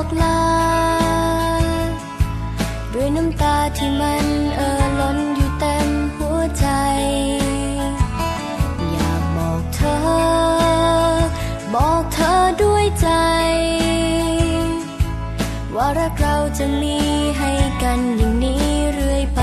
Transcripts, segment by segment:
บอกลา ด้วยน้ำตาที่มันเอ่อล้นอยู่เต็มหัวใจ อยากบอกเธอ บอกเธอด้วยใจ ว่ารักเราจะมีให้กันอย่างนี้เรื่อยไป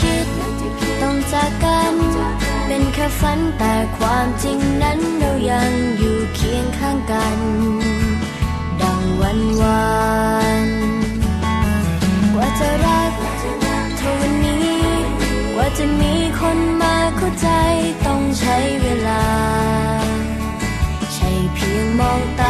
คิด ต้องจากกัน เป็นแค่ฝันแต่ความจริงนั้นเรายังอยู่เคียงข้างกัน ดังวันวานกว่าจะรักเท่านี้ กว่าจะมีคนมาเข้าใจต้องใช้เวลา ใช่เพียงมองตา